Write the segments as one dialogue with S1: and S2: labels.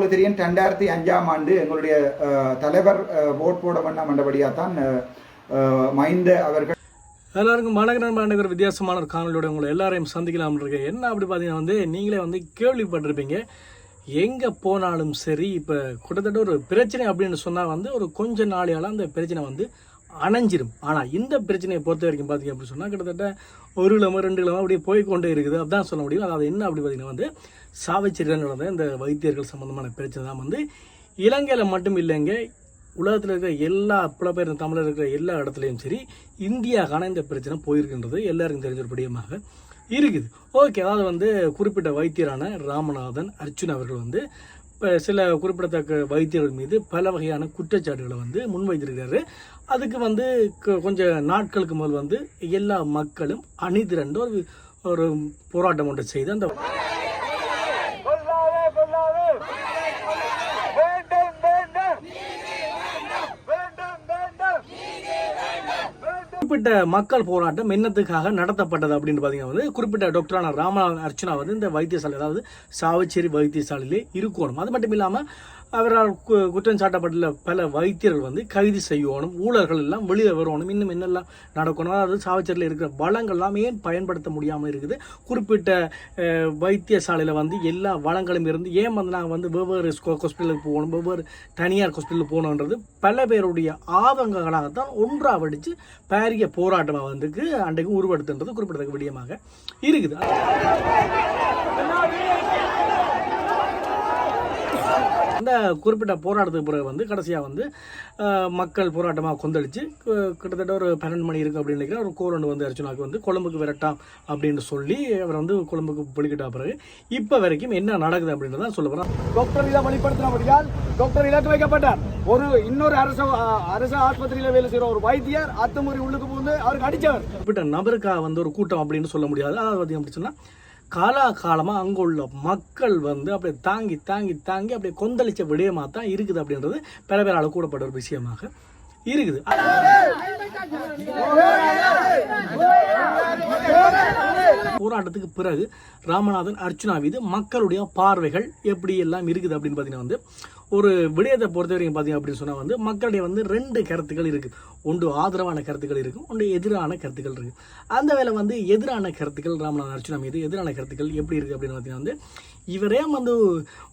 S1: உங்களுக்கு தெரியும் ரெண்டாயிரத்தி அஞ்சாம் ஆண்டு எங்களுடைய தலைவர் ஓட் போட வண்ண என்றபடியாக தான் மைந்த அவர்கள்
S2: எல்லாருக்கும் வணக்கம் நண்பர் வித்தியாசமான ஒரு காணொலியோட உங்களை எல்லாரையும் சந்திக்கலாம் இருக்கேன். என்ன அப்படி பார்த்தீங்கன்னா வந்து நீங்களே வந்து கேள்விப்பட்டிருப்பீங்க. எங்கே போனாலும் சரி இப்போ கிட்டத்தட்ட ஒரு பிரச்சனை அப்படின்னு சொன்னால் வந்து ஒரு கொஞ்ச நாளையால அந்த பிரச்சனை வந்து அணைஞ்சிரும். ஆனால் இந்த பிரச்சனையை பொறுத்த வரைக்கும் பார்த்தீங்க அப்படின்னு சொன்னால் கிட்டத்தட்ட ஒரு கிழமை ரெண்டு கிழமை அப்படியே போய் கொண்டே இருக்குது. அதான் சொல்ல முடியும். அதாவது என்ன அப்படி பார்த்தீங்கன்னா வந்து சாவச்சேரியில் நடந்த இந்த வைத்தியர்கள் சம்மந்தமான பிரச்சனை தான் வந்து இலங்கையில் மட்டும் இல்லைங்க உலகத்தில் இருக்கிற எல்லா புலப்பெயர் தமிழர் இருக்கிற எல்லா இடத்துலையும் சரி இந்தியாக்கான இந்த பிரச்சனை போயிருக்கின்றது எல்லாருக்கும் தெரிஞ்ச ஒரு படியமாக இருக்குது. ஓகே அதாவது வந்து குறிப்பிட்ட வைத்தியரான ராமநாதன் அர்ச்சுன் அவர்கள் வந்து சில குறிப்பிடத்தக்க வைத்தியர்கள் மீது பல வகையான குற்றச்சாட்டுகளை வந்து முன்வைத்திருக்கிறாரு. அதுக்கு வந்து கொஞ்சம் நாட்களுக்கு முதல் வந்து எல்லா மக்களும் அணிதிரண்டு ஒரு ஒரு போராட்டம் ஒன்றை செய்து அந்த குறிப்பிட்ட மக்கள் போராட்டம் என்னத்துக்காக நடத்தப்பட்டது அப்படின்னு பார்த்தீங்கன்னா வந்து குறிப்பிட்ட டாக்டரான ராமநாதன் அர்ச்சனா வந்து இந்த வைத்தியசாலை அதாவது சாவச்சேரி வைத்தியசாலையிலே இருக்கணும். அது மட்டும் இல்லாமல் அவரால் கு- குற்றம் சாட்டப்பட்டுள்ள பல வைத்தியர்கள் வந்து கைது செய்யணும் ஊழல்கள் எல்லாம் வெளியே வரணும் இன்னும் என்னெல்லாம் நடக்கணும் அதாவது சாவச்சரில் இருக்கிற வளங்கள்லாம் ஏன் பயன்படுத்த முடியாமல் இருக்குது? குறிப்பிட்ட வைத்தியசாலையில் வந்து எல்லா வளங்களும் இருந்து ஏன் வந்து நாங்கள் வந்து வெவ்வேறு ஹாஸ்பிட்டலுக்கு போகணும் வெவ்வேறு தனியார் ஹாஸ்பிட்டலுக்கு போகணுன்றது பல பேருடைய ஆதங்கங்களாகத்தான் ஒன்றாவடிச்சு பாரிய போராட்டமாக வந்துக்கு அன்றைக்கு உருவெடுத்துன்றது குறிப்பிடத்தக்க விடயமாக இருக்குது. அந்த குறிப்பிட்ட போராட்டத்துக்கு பிறகு வந்து கடைசியாக வந்து மக்கள் போராட்டமாக கொந்தளிச்சு கு- கிட்டத்தட்ட ஒரு பன்னெண்டு மணி இருக்கு அப்படின்னு நினைக்கிறேன். ஒரு கோரண்டு வந்து அர்ச்சனாக்கு வந்து கொழும்புக்கு விரட்டாம் அப்படின்னு சொல்லி அவர் வந்து கொழும்புக்கு வெளிக்கிட்ட பிறகு இப்போ வரைக்கும் என்ன நடக்குது அப்படின்றத சொல்ல போகிறோம்
S3: டாக்டர் இதை வெளிப்படுத்தினபடியால் டாக்டர் இலக்கு வைக்கப்பட்டார் ஒரு இன்னொரு அரசு அரசு ஆஸ்பத்திரியில வேலை செய்யற ஒரு வைத்தியர் அத்துமுறை உள்ளுக்கு புகுந்து அவருக்கு அடிச்சவர்
S2: குறிப்பிட்ட நபருக்காக வந்து ஒரு கூட்டம் அப்படின்னு சொல்ல முடியாது. அதாவது பார்த்தீங்க அப்படி காலாகாலமாக அங்கே உள்ள மக்கள் வந்து அப்படியே தாங்கி தாங்கி தாங்கி அப்படியே கொந்தளிச்ச விடயமாக தான் இருக்குது அப்படின்றது பல பேரால் கூடப்பட்ட ஒரு விஷயமாக இருக்குது. போராட்டத்துக்கு பிறகு ராமநாதன் அர்ச்சுனா மீது மக்களுடைய பார்வைகள் எப்படி எல்லாம் இருக்குது அப்படின்னு பார்த்தீங்கன்னா வந்து ஒரு விடயத்தை பொறுத்த வரைக்கும் பார்த்தீங்க அப்படின்னு சொன்னால் வந்து மக்களுடைய வந்து ரெண்டு கருத்துக்கள் இருக்குது ஒன்று ஆதரவான கருத்துக்கள் இருக்கும் ஒன்று எதிரான கருத்துக்கள் இருக்குது அந்த வேலை வந்து எதிரான கருத்துக்கள் ராமநாதன் அர்ச்சுனா மீது எதிரான கருத்துக்கள் எப்படி இருக்குது அப்படின்னு பார்த்தீங்கன்னா வந்து இவரே வந்து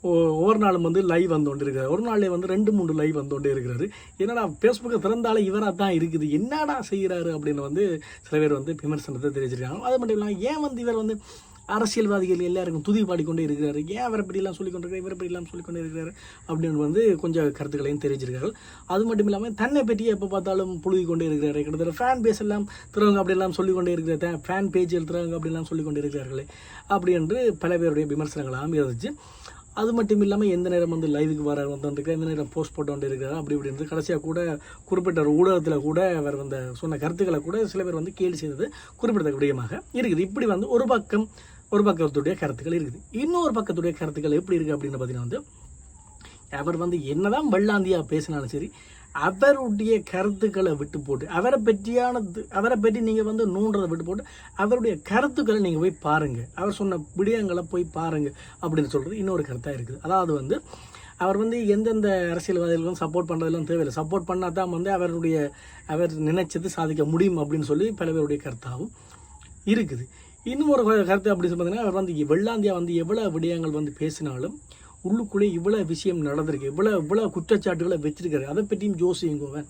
S2: ஒவ்வொரு நாளும் வந்து லைவ் வந்து கொண்டு இருக்கிறார் ஒரு நாள்லேயே வந்து ரெண்டு மூணு லைவ் வந்து கொண்டே இருக்கிறாரு. என்னடா ஃபேஸ்புக்கை திறந்தாலே இவராக தான் இருக்குது. என்னடா செய்கிறாரு அப்படின்னு வந்து சில பேர் வந்து விமர்சனத்தை தெரிவிச்சிருக்காங்க. அது மட்டும் இல்லாமல் ஏன் வந்து இவர் வந்து அரசியல்வாதிகள் எல்லாருக்கும் துதி பாடிக்கொண்டே இருக்கிறாரு. ஏன் அவர் இப்படிலாம் சொல்லிக் கொண்டிருக்காரு இவர் இப்படிலாம் சொல்லிக் கொண்டே இருக்கிறாரு? அப்படின்னு வந்து கொஞ்சம் கருத்துக்களையும் தெரிவிச்சிருக்கார்கள் அது மட்டும் இல்லாமல் தன்னை பற்றி எப்போ பார்த்தாலும் புழுகி கொண்டே இருக்கிறாரு. கிட்டத்தட்ட ஃபேன் பேஸ் எல்லாம் திறவங்க அப்படிலாம் சொல்லிக் கொண்டே இருக்கிற ஃபேன் பேஜில் திறவங்க அப்படிலாம் சொல்லிக் கொண்டே இருக்கிறார்களே. அப்படி என்று பல பேருடைய விமர்சனங்களாகவும் இருந்துச்சு அது மட்டும் இல்லாமல் எந்த நேரம் வந்து லைவுக்கு வர வந்திருக்கு எந்த நேரம் போஸ்ட் போட்டு வந்து இருக்கிறாரு அப்படி இப்படி இருந்து கடைசியாக கூட குறிப்பிட்ட ஒரு ஊடகத்தில் கூட அவர் வந்த சொன்ன கருத்துக்களை கூட சில பேர் வந்து கேள்வி செய்தது குறிப்பிடத்தக்க விடயமாக இருக்குது. இப்படி வந்து ஒரு பக்கம் ஒரு பக்கத்துடைய கருத்துக்கள் இருக்குது. இன்னொரு பக்கத்துடைய கருத்துக்கள் எப்படி இருக்குது அப்படின்னு பார்த்தீங்கன்னா வந்து அவர் வந்து என்னதான் வெள்ளாந்தியாக பேசினாலும் சரி அவருடைய கருத்துக்களை விட்டு போட்டு அவரை பற்றியானது அவரை பற்றி நீங்கள் வந்து நூன்றதை விட்டு போட்டு அவருடைய கருத்துக்களை நீங்கள் போய் பாருங்கள் அவர் சொன்ன விடயங்களை போய் பாருங்கள் அப்படின்னு சொல்கிறது இன்னொரு கருத்தாக இருக்குது. அதாவது வந்து அவர் வந்து எந்தெந்த அரசியல்வாதிகளுக்கும் சப்போர்ட் பண்ணுறதெல்லாம் தேவையில்லை. சப்போர்ட் பண்ணால் தான் வந்து அவருடைய அவர் நினைச்சது சாதிக்க முடியும் அப்படின்னு சொல்லி பல பேருடைய கருத்தாகவும் இருக்குது. இன்னும் ஒரு கருத்து அப்படி பார்த்தீங்கன்னா அவர் வந்து வெள்ளாந்தியா வந்து எவ்வளோ விடயங்கள் வந்து பேசினாலும் உள்ளுக்குள்ளே இவ்வளோ விஷயம் நடந்திருக்கு இவ்வளோ இவ்வளோ குற்றச்சாட்டுகளை வச்சிருக்காரு. அதை பற்றியும் யோசிங்கோவன்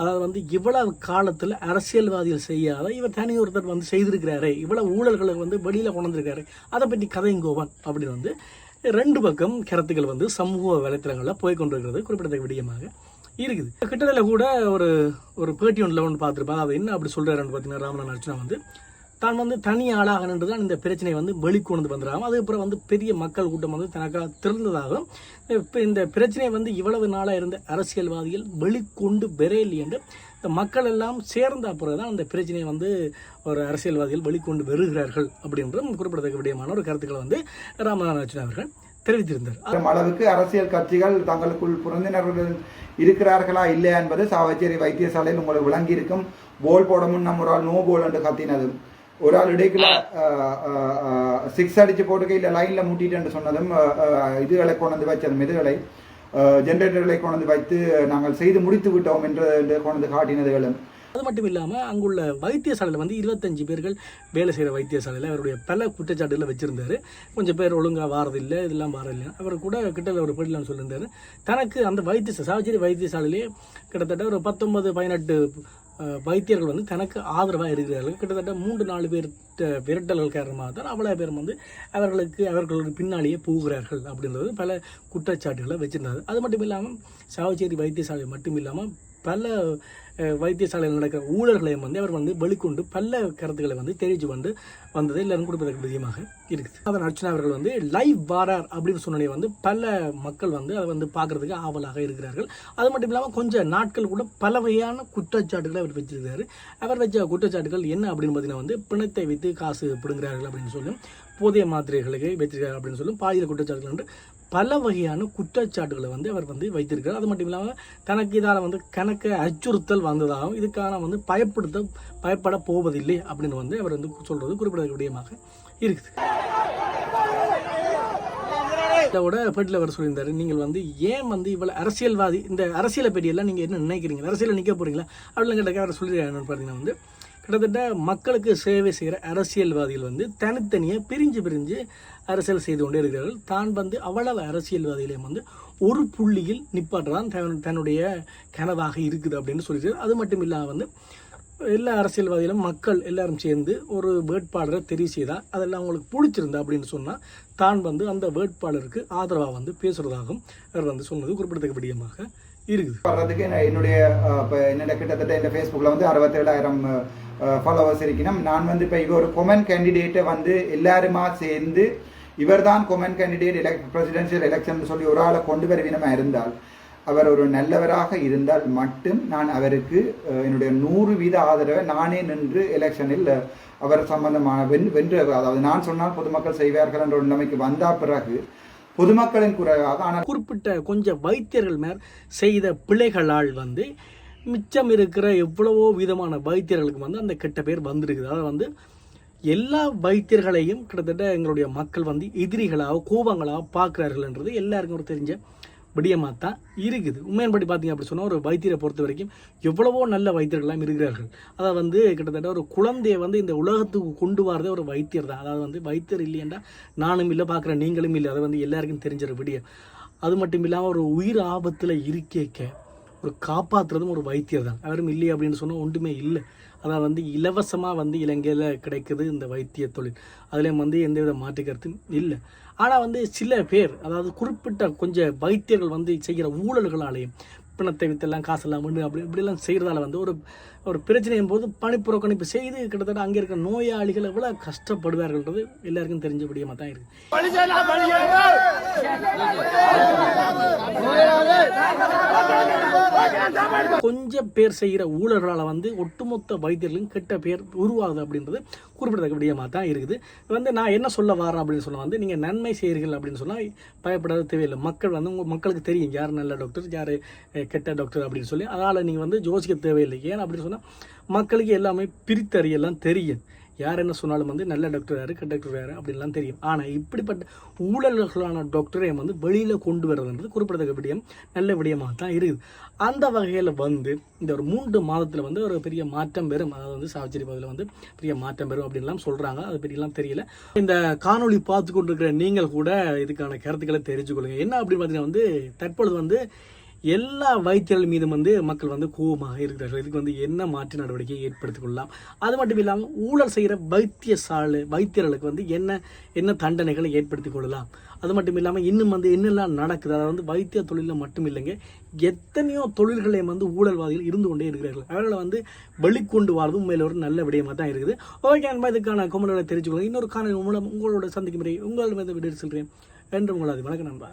S2: அதாவது வந்து இவ்வளவு காலத்தில் அரசியல்வாதிகள் செய்யாத இவர் தனி ஒருத்தர் வந்து செய்திருக்கிறாரு இவ்வளவு ஊழல்களை வந்து வெளியில் கொண்டிருக்காரு அதை பற்றி கதைங்கோவன் அப்படின்னு வந்து ரெண்டு பக்கம் கருத்துக்கள் வந்து சமூக வலைத்தளங்களில் போய் கொண்டிருக்கிறது குறிப்பிடத்தக்க விடயமாக இருக்குது. கிட்டத்தட்ட கூட ஒரு ஒரு பேட்டி ஒன்றில் ஒன்று பார்த்துருப்பேன் அது என்ன அப்படி சொல்கிறாருன்னு பார்த்தீங்கன்னா ராமநாதன் அர்ச்சனா வந்து தான் வந்து தனி ஆளாக நின்று தான் இந்த பிரச்சனை வந்து வெளிக்கொண்டு வந்துடுறாங்க அதுக்கப்புறம் வந்து பெரிய மக்கள் கூட்டம் வந்து தனக்காக திறந்ததாகவும் இப்போ இந்த பிரச்சனை வந்து இவ்வளவு நாளாக இருந்த அரசியல்வாதிகள் வெளிக்கொண்டு விரையில்லை என்று இந்த மக்கள் எல்லாம் சேர்ந்த பிறகு தான் அந்த பிரச்சனையை வந்து ஒரு அரசியல்வாதிகள் வெளிக்கொண்டு வருகிறார்கள் அப்படின்ற குறிப்பிடத்தக்க விடயமான ஒரு கருத்துக்களை வந்து ராமநாதன் அவர்கள் தெரிவித்திருந்தார்.
S1: அளவுக்கு அரசியல் கட்சிகள் தங்களுக்குள் புரிந்தினர்கள் இருக்கிறார்களா இல்லையா என்பது சாவச்சேரி வைத்தியசாலையில் உங்களுக்கு விளங்கியிருக்கும். போல் போட முன் நம்ம நோ போல் என்று கத்தினது. ஒரு ஆள் இடைக்குல சிக்ஸ் அடிச்சு போட்டு கையில் லைன்ல மூட்டிட்டு சொன்னதும் இதுகளை கொண்டு வச்சு அந்த மெதுகளை ஜென்ரேட்டர்களை கொண்டு வைத்து நாங்கள் செய்து முடித்து விட்டோம் என்று கொண்டு காட்டினதுகளும்
S2: அது மட்டும் இல்லாமல் அங்குள்ள வைத்தியசாலையில் வந்து இருபத்தஞ்சு பேர்கள் வேலை செய்கிற வைத்தியசாலையில் அவருடைய பல குற்றச்சாட்டுகளை வச்சிருந்தாரு. கொஞ்சம் பேர் ஒழுங்காக வாரதில்லை இதெல்லாம் வாரதில்லை. அவர் கூட கிட்ட ஒரு பேட்டிலாம் சொல்லியிருந்தாரு. தனக்கு அந்த வைத்திய சாவச்சேரி வைத்தியசாலையிலே கிட்டத்தட்ட ஒரு பத்தொன்பது பதினெட்டு வைத்தியர்கள் வந்து தனக்கு ஆதரவாக இருக்கிறார்கள். கிட்டத்தட்ட மூன்று நாலு பேர் விரட்டல்கள் காரணமாக தான் அவ்வளோ பேரும் வந்து அவர்களுக்கு அவர்களுக்கு பின்னாலேயே போகிறார்கள் அப்படின்றது பல குற்றச்சாட்டுகளை வச்சிருந்தாரு அது மட்டும் இல்லாமல் சாவச்சேரி வைத்தியசாலை மட்டும் இல்லாமல் பல வைத்தியசாலையில் நடக்கிற ஊழல்களையும் வந்து அவர் வந்து வெளிக்கொண்டு பல கருத்துக்களை வந்து தெரிவித்து கொண்டு வந்தது எல்லாரும் கொடுப்பதற்கு விதமாக இருக்குது. அதன் அர்ச்சனா அவர்கள் வந்து லைவ் வாரார் அப்படின்னு சொன்னே வந்து பல மக்கள் வந்து அதை வந்து பார்க்கறதுக்கு ஆவலாக இருக்கிறார்கள். அது மட்டும் இல்லாமல் கொஞ்சம் நாட்கள் கூட பல வகையான குற்றச்சாட்டுகளை அவர் வச்சிருக்கிறார். அவர் வச்ச குற்றச்சாட்டுகள் என்ன அப்படின்னு பார்த்தீங்கன்னா வந்து பிணத்தை வைத்து காசு பிடுங்குறார்கள் அப்படின்னு சொல்லும் போதிய மாத்திரைகளுக்கு வச்சிருக்காரு அப்படின்னு சொல்லும் பாலியல் குற்றச்சாட்டுகள் என்று பல வகையான குற்றச்சாட்டுகளை வந்து அவர் வந்து வைத்திருக்கிறார். அது மட்டும் இல்லாமல் தனக்கு இதால் வந்து கணக்கு அச்சுறுத்தல் வந்ததாகவும் இதுக்கான வந்து பயப்படுத்த பயப்பட போவதில்லை அப்படின்னு வந்து அவர் வந்து சொல்றது குறிப்பிடக்கூடியமாக இருக்குது. இதோட பேட்டில் அவர் சொல்லியிருந்தாரு. நீங்கள் வந்து ஏன் வந்து இவ்வளோ அரசியல்வாதி இந்த அரசியலை பற்றியெல்லாம் நீங்கள் என்ன நினைக்கிறீங்க? அரசியலில் நிற்க போறீங்களா? அப்படின்னு கேட்டாக்க அவர் சொல்லியிருக்காரு. பார்த்தீங்கன்னா வந்து கிட்டத்தட்ட மக்களுக்கு சேவை செய்கிற அரசியல்வாதிகள் வந்து தனித்தனியாக பிரிஞ்சு பிரிஞ்சு அரசியல் செய்து கொண்டே இருக்கிறார்கள். தான் வந்து அவ்வளவு அரசியல்வாதிகளையும் வந்து ஒரு புள்ளியில் நிப்பாட்டுறதான் தன் தன்னுடைய கனவாக இருக்குது அப்படின்னு சொல்லிட்டு அது மட்டும் இல்லாமல் வந்து எல்லா அரசியல்வாதிகளும் மக்கள் எல்லாரும் சேர்ந்து ஒரு வேட்பாளரை தெரிவு செய்தால் அதெல்லாம் அவங்களுக்கு பிடிச்சிருந்தா அப்படின்னு சொன்னால் தான் வந்து அந்த வேட்பாளருக்கு ஆதரவாக வந்து பேசுகிறதாகவும் அவர் வந்து சொன்னது குறிப்பிடத்தக்கபடியமாக இருக்குது.
S1: வர்றதுக்கு என்னுடைய இப்போ என்னோட கிட்டத்தட்ட இந்த ஃபேஸ்புக்கில் வந்து அறுபத்தேழாயிரம் ஃபாலோவர்ஸ் இருக்கணும் நான் வந்து இப்போ இவர் ஒரு கொமன் கேண்டிடேட்டை வந்து எல்லாருமா சேர்ந்து இவர்தான் கொமன் கேண்டிடேட் எலெக் பிரசிடென்ஷியல் எலெக்ஷன் சொல்லி ஒரு ஆளை கொண்டு வர வினமாக இருந்தால் அவர் ஒரு நல்லவராக இருந்தால் மட்டும் நான் அவருக்கு என்னுடைய நூறு வீத ஆதரவை நானே நின்று எலெக்ஷனில் அவர் சம்பந்தமான வென் வென்று அதாவது நான் சொன்னால் பொதுமக்கள் செய்வார்கள் என்ற ஒரு நிலைமைக்கு வந்த பிறகு பொதுமக்களின் குறைவாக ஆனால்
S2: குறிப்பிட்ட கொஞ்சம் வைத்தியர்கள் மேல் செய்த பிழைகளால் வந்து மிச்சம் இருக்கிற எவ்வளவோ விதமான வைத்தியர்களுக்கு வந்து அந்த கெட்ட பேர் வந்திருக்குது. அதாவது வந்து எல்லா வைத்தியர்களையும் கிட்டத்தட்ட எங்களுடைய மக்கள் வந்து எதிரிகளாக கோபங்களாக பார்க்குறார்கள்ன்றது எல்லாருக்கும் ஒரு தெரிஞ்ச விடியமாக தான் இருக்குது. உண்மையின்படி பார்த்தீங்க அப்படி சொன்னால் ஒரு வைத்தியரை பொறுத்த வரைக்கும் எவ்வளவோ நல்ல வைத்தியர்கள்லாம் இருக்கிறார்கள். அதாவது வந்து கிட்டத்தட்ட ஒரு குழந்தையை வந்து இந்த உலகத்துக்கு கொண்டு வரதே ஒரு வைத்தியர் தான். அதாவது வந்து வைத்தியர் இல்லையென்றா நானும் இல்லை பார்க்குறேன் நீங்களும் இல்லை. அதை வந்து எல்லாருக்கும் தெரிஞ்ச விடியம். அது மட்டும் இல்லாமல் ஒரு உயிர் ஆபத்தில் இருக்கேக்க. ஒரு காப்பாற்றுறதும் ஒரு வைத்தியர் தான். அவரும் இல்லை அப்படின்னு சொன்னால் ஒன்றுமே இல்லை. அதான் வந்து இலவசமாக வந்து இலங்கையில் கிடைக்குது இந்த வைத்திய தொழில். அதுலேயும் வந்து எந்தவித மாற்று கருத்தும் இல்லை. ஆனால் வந்து சில பேர் அதாவது குறிப்பிட்ட கொஞ்சம் வைத்தியர்கள் வந்து செய்கிற ஊழல்களாலேயும் பிணத்தை வித்தெல்லாம் காசெல்லாம் பண்ணு அப்படி இப்படிலாம் செய்கிறதால வந்து ஒரு ஒரு பிரச்சனையும் போது பணிப்புறக்கணிப்பு செய்து கிட்டத்தட்ட அங்கே இருக்கிற நோயாளிகள் எவ்வளோ கஷ்டப்படுவார்கள்ன்றது எல்லாருக்கும் தெரிஞ்சபடியமாக தான் இருக்குது கொஞ்சம் பேர் செய்கிற ஊழல்களால் வந்து ஒட்டுமொத்த வைத்தியர்களும் கெட்ட பேர் உருவாகுது அப்படின்றது குறிப்பிடத்தக்க தான் இருக்குது. வந்து நான் என்ன சொல்ல வரேன் அப்படின்னு சொன்னால் வந்து நீங்கள் நன்மை செய்கிறீர்கள் அப்படின்னு சொன்னால் பயப்படாத தேவையில்லை. மக்கள் வந்து உங்கள் மக்களுக்கு தெரியும். யார் நல்ல டாக்டர் யார் கெட்ட டாக்டர் அப்படின்னு சொல்லி. அதனால் நீங்கள் வந்து யோசிக்க தேவையில்லை. ஏன் அப்படின்னு சொன்னால் மக்களுக்கு எல்லாமே பிரித்தறியெல்லாம் தெரியும். யார் என்ன சொன்னாலும் வந்து நல்ல டாக்டர் யாரு கெட்ட டாக்டர் யாரு அப்படின்லாம் தெரியும். ஆனால் இப்படிப்பட்ட ஊழல்களான டாக்டரை வந்து வெளியில் கொண்டு வர்றதுன்றது குறிப்பிடத்தக்க விடயம் நல்ல விடயமாக தான் இருக்குது. அந்த வகையில் வந்து இந்த ஒரு மூன்று மாதத்தில் வந்து ஒரு பெரிய மாற்றம் பெறும். அதாவது வந்து சாவச்சேரி பகுதியில் வந்து பெரிய மாற்றம் பெறும் அப்படின்லாம் சொல்கிறாங்க அது பெரியலாம் தெரியல. இந்த காணொலி பார்த்து கொண்டிருக்கிற நீங்கள் கூட இதுக்கான கருத்துக்களை தெரிஞ்சுக்கொள்ளுங்க. என்ன அப்படின்னு பார்த்தீங்கன்னா வந்து தற்பொழுது வந்து எல்லா வைத்தியர்கள் மீதும் வந்து மக்கள் வந்து கோபமாக இருக்கிறார்கள். இதுக்கு வந்து என்ன மாற்று நடவடிக்கையை ஏற்படுத்திக் கொள்ளலாம்? அது மட்டும் இல்லாமல் ஊழல் செய்கிற வைத்தியசாலை வைத்தியர்களுக்கு வந்து என்ன என்ன தண்டனைகளை ஏற்படுத்திக் கொள்ளலாம்? அது மட்டும் இல்லாமல் இன்னும் வந்து என்னெல்லாம் நடக்குது? அதாவது வந்து வைத்திய தொழிலில் மட்டும் இல்லைங்க எத்தனையோ தொழில்களையும் வந்து ஊழல்வாதிகள் இருந்து கொண்டே இருக்கிறார்கள். அவர்களை வந்து வெளிக்கொண்டு வரது மேலே ஒரு நல்ல விடயமாக தான் இருக்குது. ஓகே அன்பா இதுக்கான கொமர்களை தெரிஞ்சுக்கொள்ளுங்க இன்னொரு காணொலி மூலம் உங்களோட சந்திக்கும் முறை உங்களிடம் விட செல்கிறேன் என்று உங்களது வணக்கம் நண்பா